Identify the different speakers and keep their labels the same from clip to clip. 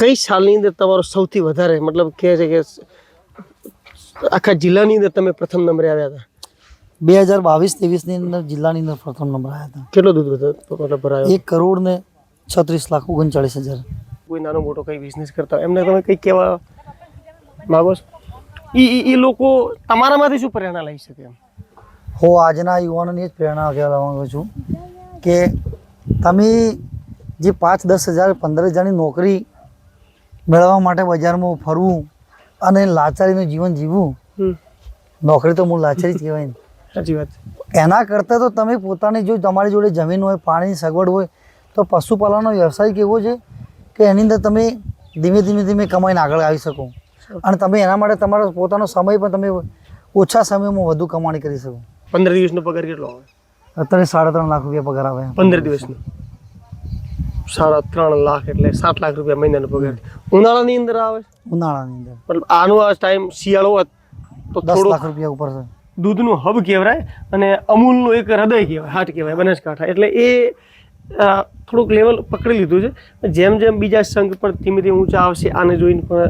Speaker 1: કઈ સાલની અંદર તમારો સૌથી વધારે મતલબ કહે છે કે આખા જિલ્લાની અંદર તમે પ્રથમ નંબરે આવ્યા હતા?
Speaker 2: બે હજાર બાવીસ ત્રેવીસની અંદર જિલ્લાની અંદર પ્રથમ નંબર આવ્યા હતા.
Speaker 1: કેટલો દૂધ મતલબ ભરાયો?
Speaker 2: એક કરોડ ને છત્રીસ લાખ ઓગણચાળીસ હજાર.
Speaker 1: કોઈ નાનો મોટો કઈ બિઝનેસ કરતા? એમને તમે કઈ કહેવા માગો છો? એ ઈ લોકો તમારામાંથી શું પ્રેરણા લઈ શકે એમ?
Speaker 2: હું આજના યુવાનોની એ જ પ્રેરણા કહેવા માંગુ છું કે તમે જે પાંચ દસ હજાર પંદર હજારની નોકરી મેળવવા માટે બજારમાં ફરવું અને લાચારીનું જીવન જીવવું. નોકરી તો મૂળ લાચારી જ કહેવાય ને.
Speaker 1: સાચી વાત.
Speaker 2: એના કરતાં તો તમે પોતાની જો તમારી જોડે જમીન હોય પાણીની સગવડ હોય તો પશુપાલનનો વ્યવસાય કેવો છે કે એની અંદર તમે ધીમે ધીમે ધીમે કમાઈને આગળ આવી શકો. અને તમે એના માટે તમારો પોતાનો સમય પણ તમે ઓછા સમયમાં વધુ કમાણી કરી શકો.
Speaker 1: પંદર દિવસનો પગાર કેટલો આવે?
Speaker 2: અત્યારે સાડા ત્રણ લાખ રૂપિયા પગાર આવે.
Speaker 1: પંદર દિવસનો. સાડા ત્રણ લાખ એટલે સાત લાખ રૂપિયા મહિનાનો પગાર ઉનાળાની અંદર આવે
Speaker 2: ઉનાળાની અંદર.
Speaker 1: મતલબ આનો આ ટાઈમ શિયાળો તો
Speaker 2: દસ લાખ રૂપિયા ઉપર છે.
Speaker 1: દૂધનું હબ કહેવાય અને અમૂલનું એક હૃદય કહેવાય હાટ કહેવાય બનાસકાંઠા. એટલે એ થોડુંક લેવલ પકડી લીધું છે. જેમ જેમ બીજા સંઘ પણ ધીમે ધીમે ઊંચા આવશે આને જોઈને પણ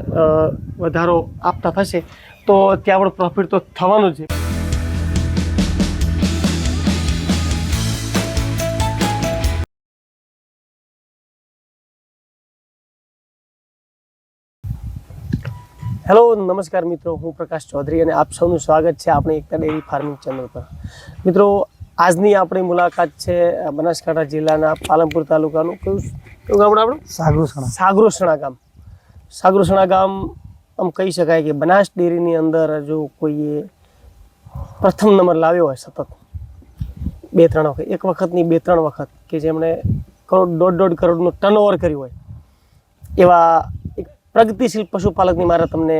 Speaker 1: વધારો આપતા થશે તો ત્યાં પણ પ્રોફિટ તો થવાનું જ છે. હેલો નમસ્કાર મિત્રો હું પ્રકાશ ચૌધરી અને આપ સૌનું સ્વાગત છે આપણી એકતા ડેરી ફાર્મિંગ ચેનલ પર. મિત્રો આજની આપણી મુલાકાત છે બનાસકાંઠા જિલ્લાના પાલનપુર તાલુકાનું. કયું કયું ગામડું આપણું
Speaker 2: સાગરોસણા.
Speaker 1: સાગરોસણા ગામ. સાગરોસણા ગામ આમ કહી શકાય કે બનાસ ડેરીની અંદર જો કોઈએ પ્રથમ નંબર લાવ્યો હોય સતત. બે ત્રણ વખત. એક વખતની બે ત્રણ વખત કે જેમણે કરોડ દોઢ દોઢ કરોડનું ટર્નઓવર કર્યું હોય. એવા પ્રગતિશીલ પશુપાલકની મારે તમને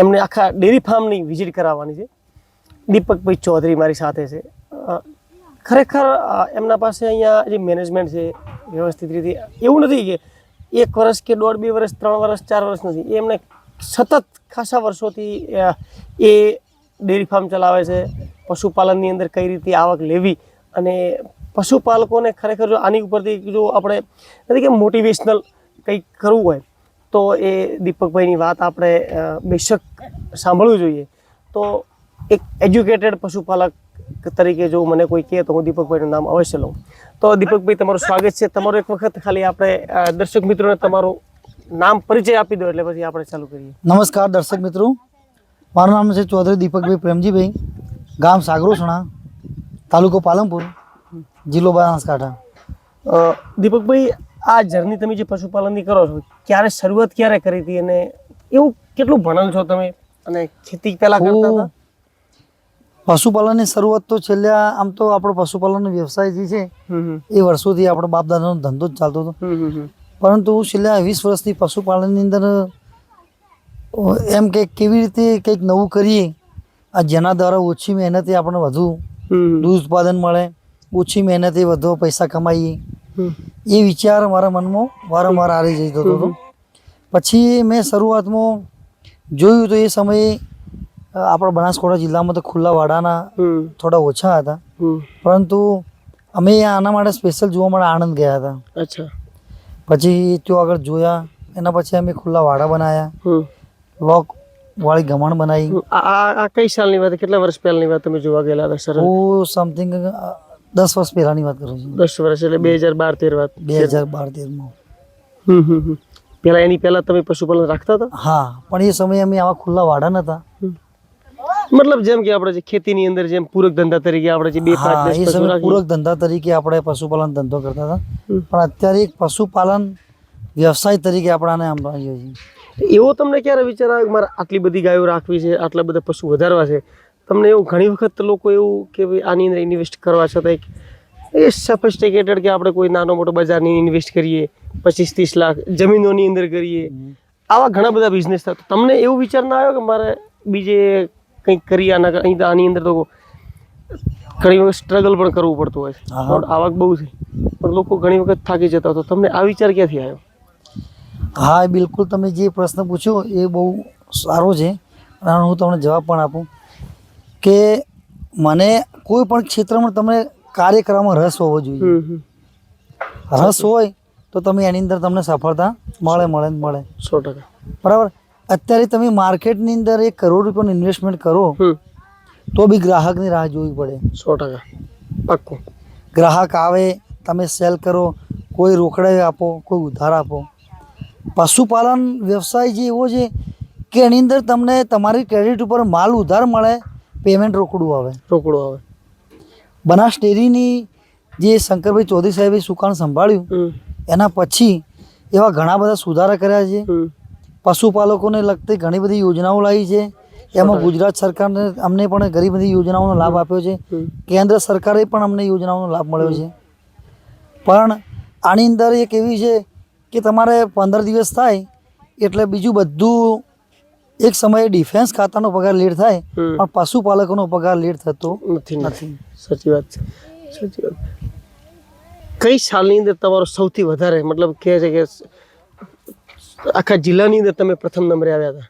Speaker 1: એમને આખા ડેરી ફાર્મની વિઝિટ કરાવવાની છે. દીપકભાઈ ચૌધરી મારી સાથે છે. ખરેખર એમના પાસે અહીંયા જે મેનેજમેન્ટ છે, વ્યવસ્થિત રીતે, એવું નથી કે એક વર્ષ કે દોઢ, બે વર્ષ, ત્રણ વર્ષ, ચાર વર્ષ નથી. એમને સતત ખાસા વર્ષોથી એ ડેરી ફાર્મ ચલાવે છે. પશુપાલનની અંદર કઈ રીતે આવક લેવી અને પશુપાલકોને ખરેખર જો આની ઉપરથી જો આપણે, નથી કે મોટિવેશનલ કંઈક કરવું હોય તો એ દીપકભાઈની વાત આપણે બેશક સાંભળવું જોઈએ. તો એક એજ્યુકેટેડ પશુપાલક તરીકે જો મને કોઈ કહે તો હું દીપકભાઈનું નામ અવશ્ય લઉં. તો દીપકભાઈ તમારું સ્વાગત છે. તમારું એક વખત ખાલી આપણે દર્શક મિત્રોને તમારું નામ પરિચય આપી દો એટલે પછી આપણે ચાલુ કરીએ.
Speaker 2: નમસ્કાર દર્શક મિત્રો. મારું નામ છે ચૌધરી દીપકભાઈ પ્રેમજીભાઈ ગામ સાગરોસણા તાલુકો પાલનપુર જિલ્લો બનાસકાંઠા.
Speaker 1: દીપકભાઈ આ જર્ની તમે જે પશુપાલનની કરો છો ક્યારે શરૂઆત ક્યારે કરી હતી અને એવું કેટલું ભણેલ છો તમે અને ખેતી પહેલા કરતા હતા
Speaker 2: પશુપાલનની શરૂઆત તો છેલ્લા આમ તો આપણો પશુપાલનનો વ્યવસાય જે છે. એ વર્ષોથી આપણો બાપ દાદાનો ધંધો જ ચાલતો હતો. પરંતુ છેલ્લા વીસ વર્ષથી પશુપાલનની અંદર એમ કે કેવી રીતે કંઈક નવું કરીએ આ જેના દ્વારા ઓછી મહેનતે આપણને વધુ દૂધ ઉત્પાદન મળે ઓછી મહેનતે વધુ પૈસા કમાઈએ. એ વિચાર મારા મનમાં વારંવાર આવી જતો હતો. પછી મેં શરૂઆતમાં જોયું તો એ સમયે આપણા બનાસકાંઠા જિલ્લામાં તો ખુલ્લા વાડાના થોડા ઓછા હતા. પરંતુ અમે આના માટે સ્પેશિયલ જોવા માટે આણંદ ગયા હતા.
Speaker 1: અચ્છા.
Speaker 2: પછી તો આગળ જોયા એના પછી અમે ખુલ્લા વાડા બનાવ્યા લોક વાળી ગમણ બનાવી.
Speaker 1: આ કઈ સાલની વાત? કેટલા વર્ષ પહેલાની વાત તમે જોવા ગયેલા હતા સર
Speaker 2: હું સમથિંગ દસ વર્ષ પહેલાની વાત કરું છું.
Speaker 1: દસ વર્ષ એટલે બે હજાર બાર તેર વાત.
Speaker 2: બે હજાર બાર તેરમાં.
Speaker 1: હમ હમ એની પહેલા તમે પશુપાલન રાખતા હતા?
Speaker 2: હા પણ એ સમયે અમે આવા ખુલ્લા વાડા નતા.
Speaker 1: મતલબ જેમ કે આપણે જે ખેતીની અંદર જેમ પૂરક ધંધા તરીકે આપણે જે બે પાંચ
Speaker 2: એ સમયે પૂરક ધંધા તરીકે આપણે પશુપાલન ધંધો કરતા હતા. પણ અત્યારે એક પશુપાલન વ્યવસાય તરીકે આપણાને આમ રહ્યો છે.
Speaker 1: એવો તમને ક્યારે વિચાર આવ્યો મારે આટલી બધી ગાયો રાખવી છે આટલા બધા પશુ વધારવા છે? તમને એવું ઘણી વખત લોકો એવું કે ભાઈ આની અંદર ઇન્વેસ્ટ કરવા છતાં એક એ સફિસ્ટિકેટેડ કે આપણે કોઈ નાનો મોટો બજારની ઇન્વેસ્ટ કરીએ પચીસ ત્રીસ લાખ જમીનોની અંદર કરીએ. આવા ઘણા બધા બિઝનેસ થતા. તમને એવું વિચાર ના આવ્યો કે મારે બીજે કંઈક કરી આના અહીં આની અંદર તો ઘણી વખત સ્ટ્રગલ પણ કરવું પડતું હોય છે. પણ આવક બહુ છે. પણ લોકો ઘણી વખત થાકી જતા તો તમને આ વિચાર ક્યાંથી આવ્યો?
Speaker 2: હા બિલકુલ તમે જે પ્રશ્ન પૂછ્યો એ બહુ સારો છે. અને હું તમને જવાબ પણ આપું. કે મને કોઈ પણ ક્ષેત્રમાં તમને કાર્ય કરવામાં રસ હોવો જોઈએ. રસ હોય તો તમે એની અંદર તમને સફળતા મળે મળે મળે.
Speaker 1: સો ટકા.
Speaker 2: બરાબર? અત્યારે તમે માર્કેટની અંદર એક કરોડ રૂપિયાનું ઇન્વેસ્ટમેન્ટ કરો તો બી ગ્રાહકની રાહ જોવી પડે.
Speaker 1: સો ટકા. પાક્કું.
Speaker 2: ગ્રાહક આવે તમે સેલ કરો કોઈ રોકડે આપો કોઈ ઉધાર આપો. પશુપાલન વ્યવસાય જે એવો છે કે એની અંદર તમને તમારી ક્રેડિટ ઉપર માલ ઉધાર મળે પેમેન્ટ રોકડું આવે.
Speaker 1: રોકડું આવે.
Speaker 2: બનાસ ડેરીની જે શંકરભાઈ ચૌધરી સાહેબે સુકાન સંભાળ્યું એના પછી એવા ઘણા બધા સુધારા કર્યા છે. પશુપાલકોને લગતી ઘણી બધી યોજનાઓ લાવી છે. એમાં ગુજરાત સરકારને અમને પણ ઘણી બધી યોજનાઓનો લાભ આપ્યો છે. કેન્દ્ર સરકારે પણ અમને યોજનાઓનો લાભ મળ્યો છે. પણ આની અંદર એક એવી છે કે તમારે પંદર દિવસ થાય એટલે બીજું બધું એક સમયે ડિફેન્સ ખાતાનો પગાર લેટ થાય પણ પશુપાલકોનો પગાર લેટ થતો
Speaker 1: નથી નથી. સાચી વાત છે. સાચી વાત. કઈ સાલની અંદર તમારો સૌથી વધારે મતલબ કહે છે કે આખા જિલ્લાની અંદર તમે પ્રથમ નંબરે આવ્યા હતા?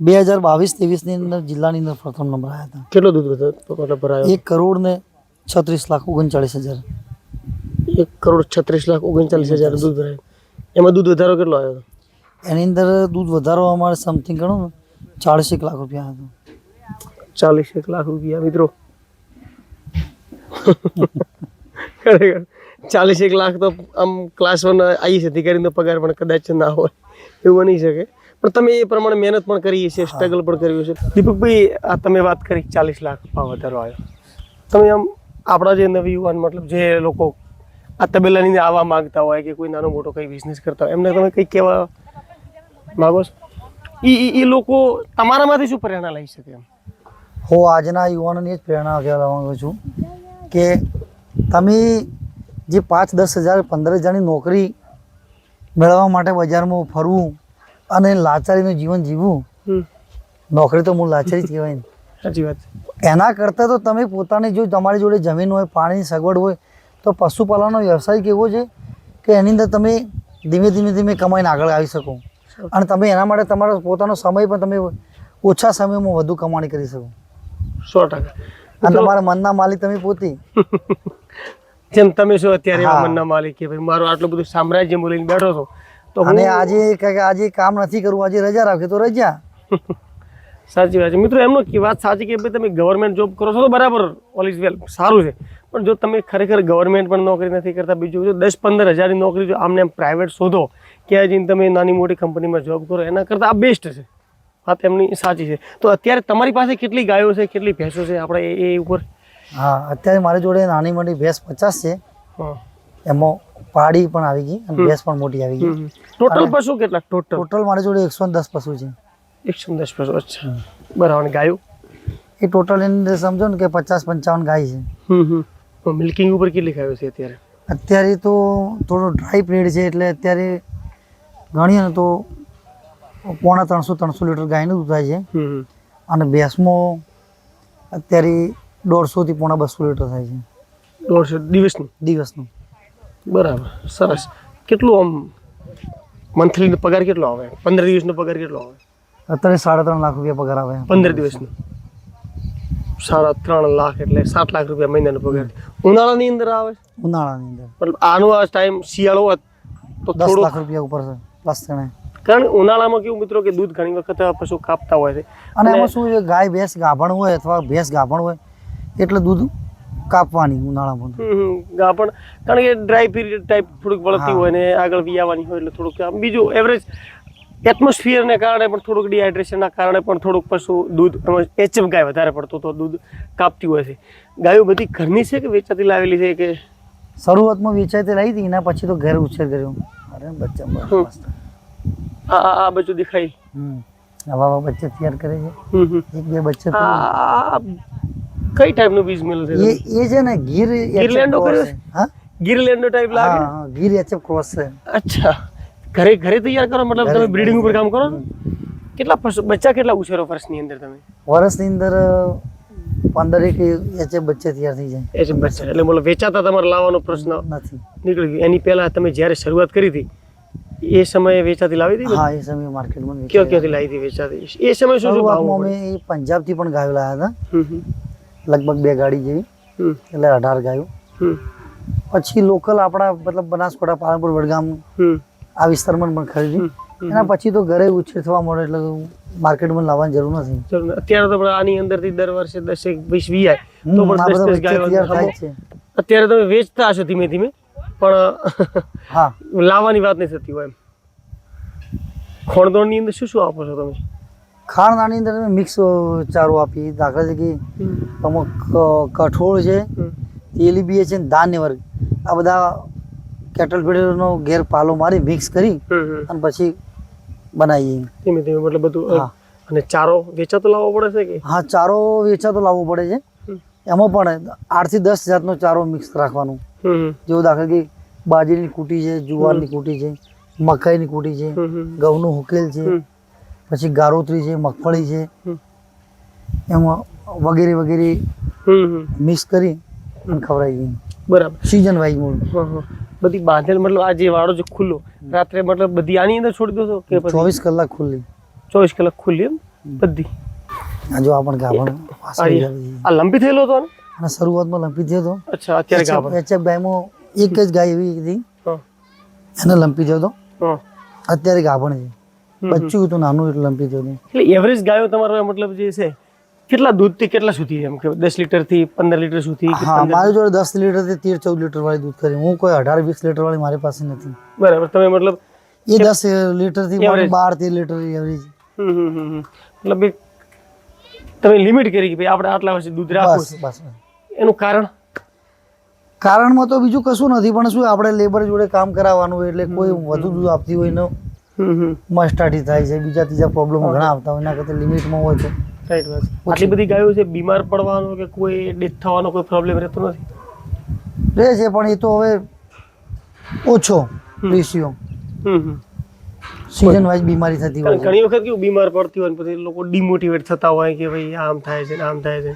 Speaker 2: બે હજાર બાવીસ ત્રેવીસની અંદર જિલ્લાની અંદર પ્રથમ નંબર આવ્યા હતા.
Speaker 1: કેટલો દૂધ મતલબ ભરાયો
Speaker 2: એક કરોડ ને છત્રીસ લાખ ઓગણચાળીસ હજાર.
Speaker 1: એક કરોડ છત્રીસ લાખ ઓગણચાલીસ હજાર દૂધ ભરાયું. એમાં દૂધ વધારો કેટલો આવ્યો? હતો
Speaker 2: એની અંદર દૂધ વધારવા અમારે સમથિંગ ગણો ને ચાળીસ લાખ રૂપિયા હતું.
Speaker 1: ચાલીસ એક લાખ રૂપિયા મિત્રો. ખરેખર ચાલીસ એક લાખ તો આમ ક્લાસ વન આઈએસ અધિકારીનો પગાર પણ કદાચ ના હોય એવું બની શકે. પણ તમે એ પ્રમાણે મહેનત પણ કરી છે સ્ટ્રગલ પણ કર્યું છે દીપકભાઈ આ તમે વાત કરી ચાલીસ લાખ ભાવ વધારો આવ્યો. તમે આમ આપણા જે નવયુવાન મતલબ જે લોકો આ તબેલાની આવવા માંગતા હોય કે કોઈ નાનો મોટો કંઈ બિઝનેસ કરતા હોય એમને તમે કંઈ કહેવા માગો છો એ એ લોકો તમારામાંથી શું પ્રેરણા લઈ શકે એમ?
Speaker 2: હું આજના યુવાનોની જ પ્રેરણા કહેવા માંગુ છું કે તમે જે પાંચ દસ હજાર પંદર હજારની નોકરી મેળવવા માટે બજારમાં ફરવું અને લાચારીનું જીવન જીવવું નોકરી તો મૂળ લાચારી જ કહેવાય ને.
Speaker 1: સાચી વાત.
Speaker 2: એના કરતાં તો તમે પોતાની જો તમારી જોડે જમીન હોય પાણીની સગવડ હોય તો પશુપાલનનો વ્યવસાય કેવો છે કે એની અંદર તમે ધીમે ધીમે ધીમે કમાઈને આગળ આવી શકો? અને તમે એના માટે તમારો પોતાનો સમય પણ તમે ઓછા સમયમાં વધુ કમાણી કરી શકો.
Speaker 1: સો ટકા.
Speaker 2: અને તમારા મનના માલિક તમે પોતે.
Speaker 1: જેમ તમે છો અત્યારે મનના માલિક કે ભાઈ મારું આટલું બધું સામ્રાજ્ય બોલીને બેઠો છો તો
Speaker 2: અને આજે કે આજે કામ નથી કરવું આજે રજા રાખે તો રજા.
Speaker 1: સાચી વાત છે. મિત્રો એમનો કે વાત સાચી કે ભાઈ તમે ગવર્મેન્ટ જોબ કરો છો તો બરાબર ઓલ ઇઝ વેલ સારું છે. પણ જો તમે ખરેખર ગવર્મેન્ટ પણ નોકરી નથી કરતા બીજું જો દસ પંદર હજારની નોકરી જો આમને પ્રાઇવેટ શોધો ક્યાં જઈને તમે નાની મોટી કંપનીમાં જોબ કરો એના કરતાં આ બેસ્ટ છે. વાત એમની સાચી છે. તો અત્યારે તમારી પાસે કેટલી ગાયો છે કેટલી ભેંસો છે આપણે એ ઉપર?
Speaker 2: હા અત્યારે મારી જોડે નાની મોટી ભેંસ પચાસ છે. એમાં પાડી પણ આવી ગઈ અને ભેંસ પણ મોટી આવી ગઈ.
Speaker 1: ટોટલ પશુ કેટલા? ટોટલ
Speaker 2: ટોટલ મારી જોડે એકસો દસ પશુ છે.
Speaker 1: એકસો દસ પશુ અચ્છા. બરાબર ગાયો?
Speaker 2: એ ટોટલ એની સમજો ને કે પચાસ પંચાવન ગાય છે.
Speaker 1: મિલ્કિંગ ઉપર કેટલી ગાયો છે અત્યારે?
Speaker 2: અત્યારે તો થોડો ડ્રાય પીરિયડ છે એટલે અત્યારે ગણીએ ને તો પોણા ત્રણસો ત્રણસો લીટર ગાયનું દૂધ થાય છે. અને ભેંસમાં અત્યારે દોઢસોથી પોણા બસો લીટર થાય છે.
Speaker 1: દોઢસો દિવસનું?
Speaker 2: દિવસનું.
Speaker 1: બરાબર સરસ. કેટલું આમ મંથલી પગાર કેટલો આવે? પંદર દિવસનો પગાર કેટલો આવે?
Speaker 2: અત્યારે સાડા ત્રણ લાખ રૂપિયા પગાર આવે.
Speaker 1: પંદર દિવસનો? સાડા ત્રણ લાખ એટલે સાત લાખ રૂપિયા મહિનાનો પગાર. ઉનાળાની અંદર આવે?
Speaker 2: ઉનાળાની અંદર.
Speaker 1: મતલબ આનો આ ટાઈમ શિયાળો હોત તો
Speaker 2: દસ લાખ રૂપિયા ઉપર છે. પ્લસ
Speaker 1: કારણ ઉનાળામાં કેવું મિત્રો કે દૂધ ઘણી વખત પશુ કાપતા હોય છે.
Speaker 2: અને એમાં શું છે ગાય ભેંસ ગાભણ હોય અથવા ભેંસ ગાભણ હોય એટલે દૂધ કાપવાની ઉનાળામાં. તો.
Speaker 1: હમ હમ. ગા પણ કારણ કે ડ્રાય પીરિયડ ટાઈપ થોડુંક વળતી હોય ને આગળ વિયાવાની હોય એટલે થોડુંક બીજું એવરેજ એટમોસ્ફિયરને કારણે પણ થોડુંક ડિહાઇડ્રેશનના કારણે પણ થોડુંક પશુ દૂધ એમાં એચએફ ગાય વધારે પડતું તો દૂધ કાપતી હોય છે. ગાયો બધી ઘરની છે કે વેચાતી લાવેલી છે કે?
Speaker 2: શરૂઆતમાં વેચાતી લાવી હતી એના પછી તો ઘરે ઉછેર કર્યો. અરે બચ્ચા મસ્ત.
Speaker 1: આ આ આ દેખાય.
Speaker 2: હમ. આવા આવા બચ્ચા તૈયાર કરે છે. એક બે બચ્ચા
Speaker 1: આ કઈ ટાઈપનું બીજ મેલ છે
Speaker 2: એ એ છે ને ગીર
Speaker 1: ગીરલેન્ડો કર્યો
Speaker 2: છે. હા?
Speaker 1: ગીરલેન્ડો ટાઈપ લાગે?
Speaker 2: હા, ગીર એચએફ ક્રોસ છે.
Speaker 1: અચ્છા. ઘરે ઘરે તૈયાર કરો? મતલબ તમે બ્રીડિંગ ઉપર કામ કરો? કેટલા બચ્ચા કેટલા ઉછેરો વર્ષની અંદર તમે?
Speaker 2: વર્ષની અંદર પંદર એક એચએફ બચ્ચા તૈયાર થઈ જાય.
Speaker 1: એચએફ જ એટલે બોલો વેચાતા તમારે લાવવાનો પ્રશ્ન
Speaker 2: નથી.
Speaker 1: નીકળી ગયો. એની પહેલા તમે જ્યારે શરૂઆત કરી હતી એ સમયે વેચાતી લાવી હતી?
Speaker 2: હા એ સમયે માર્કેટમાં
Speaker 1: કયો ક્યાંથી લાવી હતી વેચાતી? એ સમયે શું શું
Speaker 2: અમે પંજાબથી પણ ગાયો લાવ્યા હતા. લગભગ બે ગાડી જેવી. એટલે અઢાર ગાયો. પછી લોકલ આપણા મતલબ બનાસકોટા પાલનપુર વડગામ આ વિસ્તારમાં પણ ખરીદી. એના પછી તો ઘરે ઉછેર થવા મળે એટલે માર્કેટમાં લાવવાની જરૂર નથી.
Speaker 1: અત્યારે તો પણ આની અંદરથી દર વર્ષે દસેક વીસ વી આય તો પણ દસ દસ ગાયો અત્યારે તમે વેચતા હશો ધીમે ધીમે પણ
Speaker 2: હા.
Speaker 1: લાવવાની વાત નહીં થતી હોય એમ. ખોણદોણની અંદર શું શું આપો છો તમે?
Speaker 2: ખાણદાની અંદર અમે મિક્સ ચારો આપીએ. દાખલા તરીકે અમુક કઠોળ છે
Speaker 1: હમ.
Speaker 2: તેલીબીએ છે ધાન્ય વર્ગ. આ બધા કેટલ ફીડરનો ઘેર પાલો મારી મિક્સ કરી. અને પછી બનાવીએ
Speaker 1: ધીમે ધીમે મતલબ બધું
Speaker 2: હા.
Speaker 1: અને ચારો વેચાતો લાવવો પડે છે કે?
Speaker 2: હા ચારો વેચાતો લાવવો પડે છે. એમાં પણ આઠથી દસ જાતનો ચારો મિક્સ રાખવાનો. જેવું દાખલા કે બાજરીની કૂટી છે જુવારની કૂટી છે મકાઈની કૂટી છે. ઘઉંનું હુકેલ છે પછી ગારોત્રી છે મગફળી છે. એમાં વગેરે વગેરે. મિક્સ કરી ખવડાવીએ
Speaker 1: બરાબર.
Speaker 2: સિઝન વાઇઝ મૂળ.
Speaker 1: બધી બાંધેલ મતલબ આ જે વાળો જે ખુલ્લો રાત્રે મતલબ બધી આની અંદર છોડી દો કે
Speaker 2: ચોવીસ કલાક ખુલ્લી.
Speaker 1: ચોવીસ કલાક ખુલ્લી એમ? બધી.
Speaker 2: આ જો ગાભણ
Speaker 1: આ. લંબી થયેલો હતો
Speaker 2: અને શરૂઆતમાં લંપી થયો હતો.
Speaker 1: અચ્છા અત્યારે ગાભણ.
Speaker 2: એચએફ ગાયમાં એક જ ગાય એવી હતી. એને લંપી થયો હતો. અત્યારે ગાભણ છે. બચ્ચું હતું નાનું એટલે લંપી થયો હતો.
Speaker 1: એટલે એવરેજ ગાયો તમારો મતલબ જે છે કેટલા દૂધથી કેટલા સુધી એમ કે દસ લીટરથી પંદર લીટર સુધી
Speaker 2: હા મારી જોડે દસ લીટરથી તેર ચૌદ લીટર વાળી દૂધ કરી. હું કોઈ અઢાર વીસ લીટર વાળી મારી પાસે નથી.
Speaker 1: બરાબર તમે મતલબ
Speaker 2: એ દસ
Speaker 1: લીટરથી
Speaker 2: બાર તેર લીટર એવરેજ.
Speaker 1: મતલબ તમે લિમિટ કરી કે ભાઈ આપણે આટલા વર્ષે દૂધ રાખવું
Speaker 2: બસ
Speaker 1: એનું કારણ?
Speaker 2: કારણમાં તો બીજું કશું નથી પણ શું આપણે લેબર જોડે કામ કરાવવાનું હોય એટલે કોઈ વધુ દૂધ આપતી હોય ને મસ્ટાટી થાય છે બીજા ત્રીજા પ્રોબ્લેમ ઘણા આવતા હોય એના કરતાં લિમિટમાં હોય તો.
Speaker 1: રાઈટ વાત આટલી બધી ગાયો છે બીમાર પડવાનો કે કોઈ ડેથ થવાનો કોઈ પ્રોબ્લેમ રહેતો નથી?
Speaker 2: રહે છે પણ એ તો હવે ઓછો રેશિયો.
Speaker 1: હમ હમ.
Speaker 2: સિઝન વાઇઝ બીમારી થતી હોય
Speaker 1: ઘણી વખત કેવું બીમાર પડતી હોય પછી લોકો ડિમોટિવેટ થતા હોય કે ભાઈ આમ થાય છે આમ થાય છે.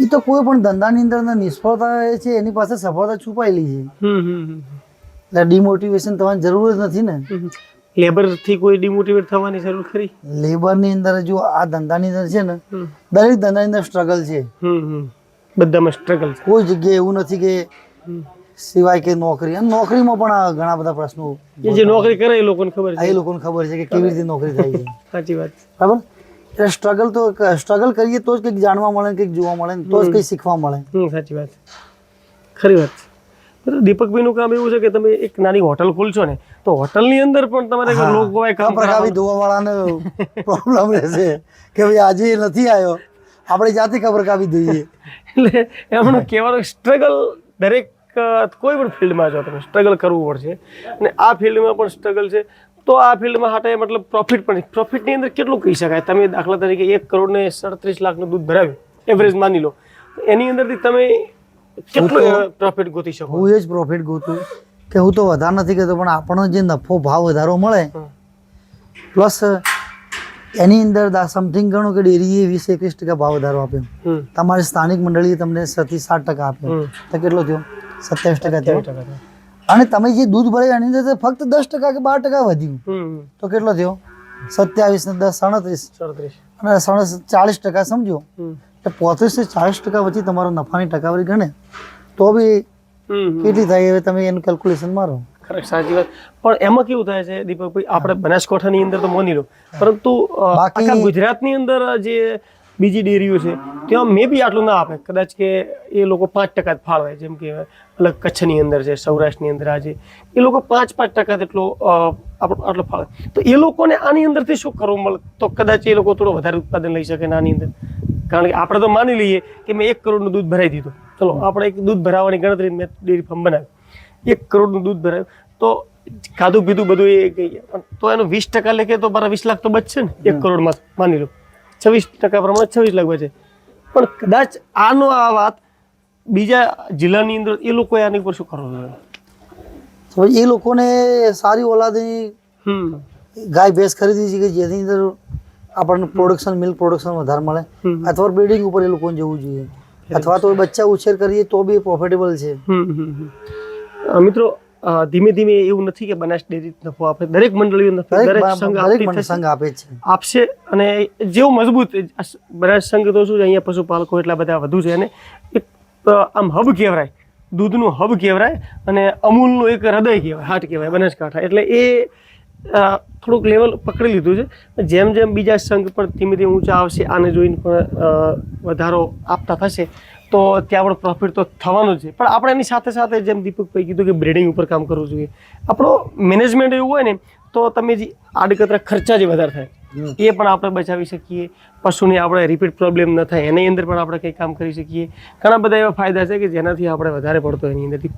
Speaker 2: એ તો કોઈ પણ ધંધાની અંદર નિષ્ફળતા એ છે એની પાસે સફળતા છુપાયેલી છે.
Speaker 1: હમ હમ હમ
Speaker 2: એટલે ડિમોટિવેશન થવાની જરૂર જ નથી ને.
Speaker 1: હમ. લેબરથી કોઈ ડિમોટિવેટ થવાની જરૂર ખરી?
Speaker 2: લેબરની અંદર જો આ ધંધાની અંદર છે ને દરેક ધંધાની અંદર સ્ટ્રગલ છે.
Speaker 1: હમ હમ. બધામાં સ્ટ્રગલ છે.
Speaker 2: કોઈ જગ્યાએ એવું નથી કે સિવાય કે નોકરી. અને નોકરીમાં પણ ઘણા બધા પ્રશ્નો
Speaker 1: એ જે નોકરી કરે એ લોકોને ખબર છે.
Speaker 2: એ લોકોને ખબર છે કે કેવી રીતે નોકરી થાય છે.
Speaker 1: સાચી વાત
Speaker 2: બરાબર? એટલે સ્ટ્રગલ તો સ્ટ્રગલ કરીએ તો જ કંઈક જાણવા મળે કંઈક જોવા મળે તો જ કંઈક શીખવા મળે.
Speaker 1: સાચી વાત ખરી વાત દીપકભાઈનું કામ એવું છે કે તમે એક નાની હોટલ ખોલશો ને તો હોટલની અંદર પણ તમારે
Speaker 2: લોકો
Speaker 1: લોકોએ કામ
Speaker 2: કપરકાવી
Speaker 1: કરાવવાનું.
Speaker 2: ધોવા વાળાને પ્રોબ્લેમ રહેશે કે ભાઈ આજે નથી આવ્યો આપણે જાતે ખબર કાવી દઈએ?
Speaker 1: એટલે એમનું કહેવાનો સ્ટ્રગલ દરેક કોઈ પણ ફિલ્ડમાં જો તમે સ્ટ્રગલ કરવું પડશે અને આ ફિલ્ડમાં પણ સ્ટ્રગલ છે તો આ ફિલ્ડમાં હાટે મતલબ પ્રોફિટ પણ પ્રોફિટની અંદર કેટલું કહી શકાય? તમે દાખલા તરીકે એક કરોડ ને સડત્રીસ લાખનું દૂધ ભરાવ્યું એવરેજ માની લો. એની અંદરથી તમે કેટલું પ્રોફિટ ગોતી શકો?
Speaker 2: હું એ જ પ્રોફિટ ગોતું. કે હું તો વધારે નથી કહેતો પણ આપણો જે નફો ભાવ વધારો મળે પ્લસ એની અંદર સમથિંગ ગણો કે ડેરીએ વીસ એકવીસ ટકા ભાવ વધારો આપ્યો. તમારી સ્થાનિક મંડળીએ તમને છથી સાત ટકા આપ્યો. તો કેટલો થયો? સત્યાવીસ ટકા થયો. અને તમે જે દૂધ ભરાય એની અંદર ફક્ત દસ ટકા કે બાર ટકા વધ્યું. તો કેટલો થયો? સત્યાવીસ ને દસ સાડત્રીસ. અને સાડત્રીસ ચાલીસ ટકા સમજો. એટલે પોત્રીસથી ચાલીસ ટકા વચ્ચે તમારો નફાની ટકાવારી ગણે. તો બી. કેટલી થાય હવે તમે એનું કેલ્ક્યુલેશન મારો.
Speaker 1: ખરેખર સાચી વાત. પણ એમાં કેવું થાય છે દીપકભાઈ આપણે બનાસકાંઠાની અંદર તો મોની લો પરંતુ આખા ગુજરાતની અંદર જે બીજી ડેરીઓ છે ત્યાં મે બી આટલું ના આપે. કદાચ કે એ લોકો પાંચ ટકા જ ફાળવે જેમ કે અલગ કચ્છની અંદર છે સૌરાષ્ટ્રની અંદર આજે એ લોકો પાંચ પાંચ ટકા જેટલો આટલો ફાળવે. તો એ લોકોને આની અંદરથી શું કરવું મળે? તો કદાચ એ લોકો થોડો વધારે ઉત્પાદન લઈ શકે આની અંદર. કારણ કે આપણે તો માની લઈએ કે મેં એક કરોડનું દૂધ ભરાઈ દીધું. ચલો આપણે એક દૂધ ભરાવાની ગણતરી મેં ડેરી ફાર્મ બનાવ્યું એક કરોડનું દૂધ ભરાયું. તો ખાધું પીધું બધું એ કહીએ તો એનું વીસ ટકા લેખે તો મારા વીસ લાખ તો બચશે ને. એક કરોડમાં માની લો. છવ્વીસ ટકા પ્રમાણે છવ્વીસ લાખ બચે. પણ કદાચ આનો આ વાત બીજા જિલ્લાની અંદર એ લોકોએ આની ઉપર શું કરવું જોઈએ
Speaker 2: તો એ લોકોને સારી ઓલાદની
Speaker 1: હમ.
Speaker 2: ગાય ભેંસ ખરીદી છે કે જેની અંદર આપણને પ્રોડક્શન મિલ્ક પ્રોડક્શન વધારે મળે. અથવા બ્રીડિંગ ઉપર એ લોકોને જવું જોઈએ. અથવા તો બચ્ચા ઉછેર કરીએ તો બી પ્રોફિટેબલ છે.
Speaker 1: મિત્રો ધીમે ધીમે એવું નથી કે બનાસ ડેરી નફો આપે. દરેક મંડળીઓ નફો
Speaker 2: દરેક
Speaker 1: સંઘ
Speaker 2: આપે છે.
Speaker 1: આપશે અને જેવું મજબૂત બનાસ સંઘ તો શું છે અહીંયા પશુપાલકો એટલા બધા વધુ છે અને એક આમ હબ કહેવાય. દૂધનું હબ કહેવાય અને અમૂલનું એક હૃદય કહેવાય હાટ કહેવાય બનાસકાંઠા. એટલે એ થોડુંક લેવલ પકડી લીધું છે. જેમ જેમ બીજા સંઘ પણ ધીમે ધીમે ઊંચા આવશે, આને જોઈને પણ વધારો આપતા થશે. તો ત્યાં પણ પ્રોફિટ તો થવાનું જ છે. પણ આપણે એની સાથે સાથે જેમ દીપકભાઈ કીધું કે બ્રિડિંગ ઉપર કામ કરવું જોઈએ. આપણો મેનેજમેન્ટ એવું હોય ને, તો તમે જે આડકતરા ખર્ચા જે વધારે થાય એ પણ આપણે બચાવી શકીએ. પશુને આપણે રિપીટ પ્રોબ્લેમ ન થાય એની અંદર પણ આપણે કંઈ કામ કરી શકીએ. ઘણા બધા એવા ફાયદા છે કે જેનાથી આપણે વધારે પડતો એની અંદરથી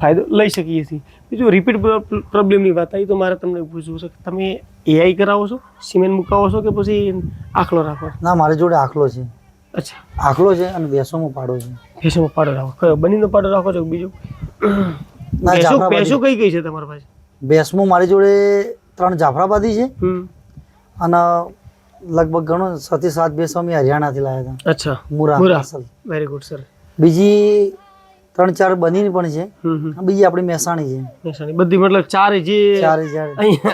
Speaker 1: ફાયદો લઈ શકીએ છીએ. બીજું રિપીટ પ્રોબ્લેમની વાત આવી તો મારે તમને પૂછવું છે કે તમે એઆઈ કરાવો છો? સિમેન્ટ મુકાવો છો કે પછી આખલો રાખો?
Speaker 2: ના મારી જોડે આખલો છે.
Speaker 1: અચ્છા.
Speaker 2: આખલો છે અને ભેંસોમાં પાડો છે.
Speaker 1: ભેંસોમાં પાડો રાખો. કયો? બનીનો પાડો રાખો છો બીજું?
Speaker 2: ના
Speaker 1: ભેંસો કઈ કઈ છે તમારી પાસે?
Speaker 2: ભેંસમાં મારી જોડે ત્રણ જાફરાબાદી છે. અને લગભગ ઘણો છ થી સાત ભેંસો અમે હરિયાણાથી લાવ્યા હતા.
Speaker 1: અચ્છા.
Speaker 2: મુરા
Speaker 1: વેરી ગુડ સર
Speaker 2: બીજી ત્રણ ચાર બની પણ છે. બીજી આપણી મહેસાણી છે.
Speaker 1: મહેસાણી. બધી મતલબ ચાર જે
Speaker 2: ચારે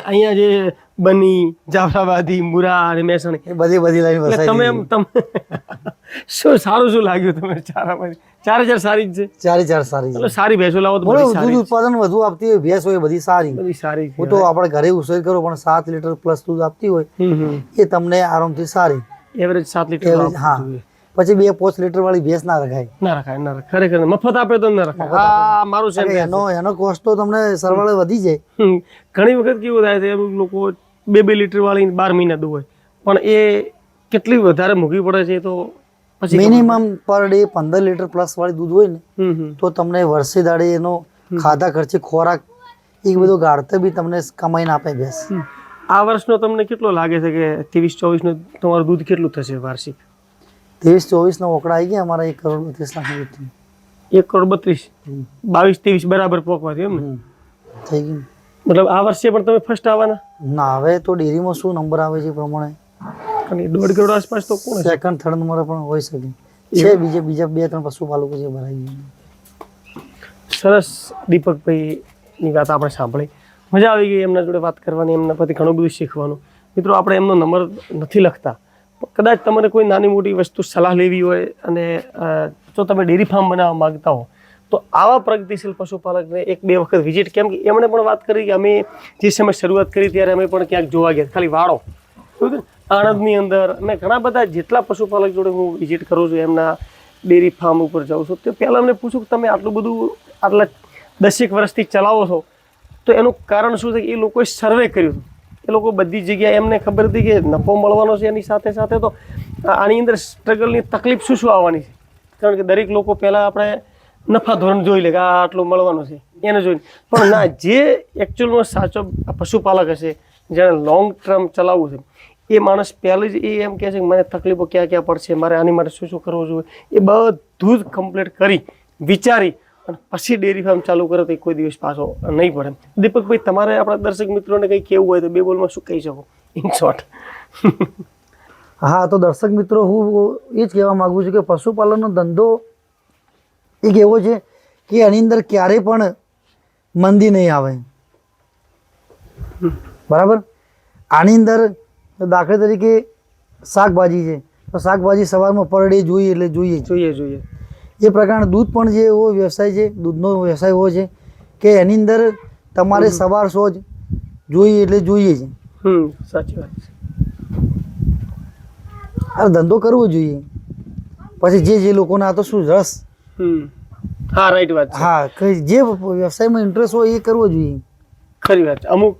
Speaker 1: અહીંયા જે બની જાફરાબાદી મુરા અને મહેસાણી.
Speaker 2: બધી બધી લાઈન
Speaker 1: તમે તમે શું સારું શું લાગ્યું તમે ચારામાં? ચારે ચાર સારી જ છે.
Speaker 2: ચારે ચાર સારી છે.
Speaker 1: સારી ભેંસો લાવો તો
Speaker 2: દૂધ ઉત્પાદન વધુ આપતી હોય ભેંસ હોય બધી સારી.
Speaker 1: બધી સારી
Speaker 2: હું તો આપણે ઘરે ઉછેર કરો પણ સાત લીટર પ્લસ દૂધ આપતી હોય એ તમને આરામથી સારી.
Speaker 1: એવરેજ સાત લીટર
Speaker 2: હા. પછી બે પાંચ લીટર વાળી ભેંસ ના રખાય.
Speaker 1: ના રખાય ના રખાય. ખરેખર મફત આપે તો ના રખાય. આ મારું છે
Speaker 2: એનો એનો કોસ્ટ તો તમને સરવાળે વધી જાય.
Speaker 1: ઘણી વખત કેવું થાય છે લોકો બે બે લીટર વાળી બાર મહિના હોય. પણ એ કેટલી વધારે મૂકવી પડે છે એ તો પછી
Speaker 2: મિનિમમ પર ડે પંદર લીટર પ્લસ વાળી દૂધ હોય ને તો તમને વર્ષે દાડે એનો ખાધા ખર્ચે ખોરાક એ બધો ગાળતે બી તમને કમાઈને આપે ભેંસ
Speaker 1: આ વર્ષનો તમને કેટલો લાગે છે કે ત્રેવીસ ચોવીસનું તમારું દૂધ કેટલું થશે વાર્ષિક?
Speaker 2: ત્રેવીસ ચોવીસ નો ઓકડા આવી ગયા અમારા એક કરોડ બત્રીસ લાખ.
Speaker 1: એક કરોડ બત્રીસ? બાવીસ ત્રેવીસ બરાબર પોકવાથી એમ
Speaker 2: થઈ ગયું.
Speaker 1: મતલબ આ વર્ષે પણ તમે ફર્સ્ટ આવવાના?
Speaker 2: ના હવે તો ડેરીમાં શું નંબર આવે છે એ પ્રમાણે?
Speaker 1: અને દોઢ કરોડ આસપાસ તો કોણ?
Speaker 2: સેકન્ડ થર્ડ નંબર પણ હોઈ શકે. છે બીજે બીજા બે ત્રણ પશુપાલકો છે ભરાઈ ગયા.
Speaker 1: સરસ દીપકભાઈની વાત આપણે સાંભળી. મજા આવી ગઈ એમના જોડે વાત કરવાની એમના પરથી ઘણું બધું શીખવાનું. મિત્રો આપણે એમનો નંબર નથી લખતા. પણ કદાચ તમારે કોઈ નાની મોટી વસ્તુ સલાહ લેવી હોય અને જો તમે ડેરી ફાર્મ બનાવવા માંગતા હો તો આવા પ્રગતિશીલ પશુપાલકને એક બે વખત વિઝિટ કેમ કે એમણે પણ વાત કરી કે અમે જે સમય શરૂઆત કરી ત્યારે અમે પણ ક્યાંક જોવા ગયા. ખાલી વાળો. બરાબર? આણંદની અંદર અને ઘણા બધા જેટલા પશુપાલક જોડે હું વિઝિટ કરું છું, એમના ડેરી ફાર્મ ઉપર જાઉં છું, તો પહેલાં અમને પૂછું કે તમે આટલું બધું આટલા દસેક વર્ષથી ચલાવો છો, તો એનું કારણ શું છે કે એ લોકોએ સર્વે કર્યું એ લોકો બધી જગ્યાએ એમને ખબર હતી કે નફો મળવાનો છે એની સાથે સાથે, તો આની અંદર સ્ટ્રગલની તકલીફ શું શું આવવાની છે? કારણ કે દરેક લોકો પહેલાં આપણે નફા ધોરણ જોઈ લે કે આ આટલું મળવાનું છે, એને જોઈને. પણ ના, જે એકચ્યુઅલમાં સાચો પશુપાલક હશે, જેણે લોંગ ટર્મ ચલાવવું છે એ માણસ પહેલી જ એ એમ કહે છે કે મને તકલીફો ક્યાં ક્યાં પડશે, મારે આની માટે શું શું કરવું જોઈએ? એ બધું જ કમ્પ્લીટ કરી, વિચારી અને પછી ડેરી ફાર્મ ચાલુ કરે તો કોઈ દિવસ પાછો નહીં પડે. દીપકભાઈ, તમારે આપણા દર્શક મિત્રોને કંઈ કહેવું હોય તો બે બોલમાં શું કહી શકો? ઇન શોર્ટ
Speaker 2: હા, તો દર્શક મિત્રો, હું એ જ કહેવા માગું છું કે પશુપાલનનો ધંધો એક એવો છે કે એની અંદર ક્યારેય પણ મંદી નહીં આવે. બરાબર? આની અંદર દાખલા તરીકે શાકભાજી છે. તો શાકભાજી સવારમાં પર ડે જોઈએ એટલે જોઈએ
Speaker 1: જોઈએ જોઈએ.
Speaker 2: એ પ્રકારના દૂધ પણ જે એવો વ્યવસાય છે દૂધનો વ્યવસાય એવો છે કે એની અંદર તમારે સવાર સોજ જોઈએ એટલે જોઈએ જ
Speaker 1: હમ સાચી વાત છે.
Speaker 2: આ ધંધો કરવો જોઈએ. પછી જે જે લોકોના તો શું રસ.
Speaker 1: હા રાઈટ વાત
Speaker 2: હા કઈ જે વ્યવસાયમાં ઇન્ટરેસ્ટ હોય એ કરવો જોઈએ.
Speaker 1: ખરી વાત અમુક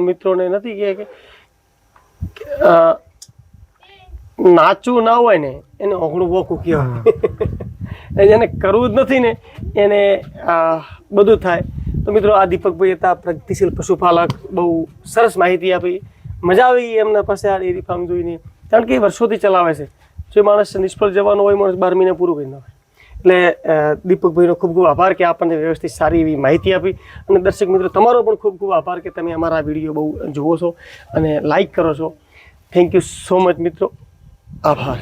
Speaker 1: મિત્રોને નથી કે નાચવું ના હોય ને એને ઓગણું વોકું કહેવાય. જેને કરવું જ નથી ને એને બધું થાય. તો મિત્રો આ દીપકભાઈ હતા પ્રગતિશીલ પશુપાલક બહુ સરસ માહિતી આપી. મજા આવી એમના પાસે આ ડેરી ફાર્મ જોઈને. કારણ કે એ વર્ષોથી ચલાવે છે. જો માણસ નિષ્ફળ જવાનો હોય માણસ બાર મહિને પૂરું કરી નાખે. એટલે દીપકભાઈનો ખૂબ ખૂબ આભાર કે આપણને વ્યવસ્થિત સારી એવી માહિતી આપી. અને દર્શક મિત્રો તમારો પણ ખૂબ ખૂબ આભાર કે તમે અમારા વીડિયો બહુ જુઓ છો. અને લાઈક કરો છો. થેન્ક યુ સો મચ મિત્રો આભાર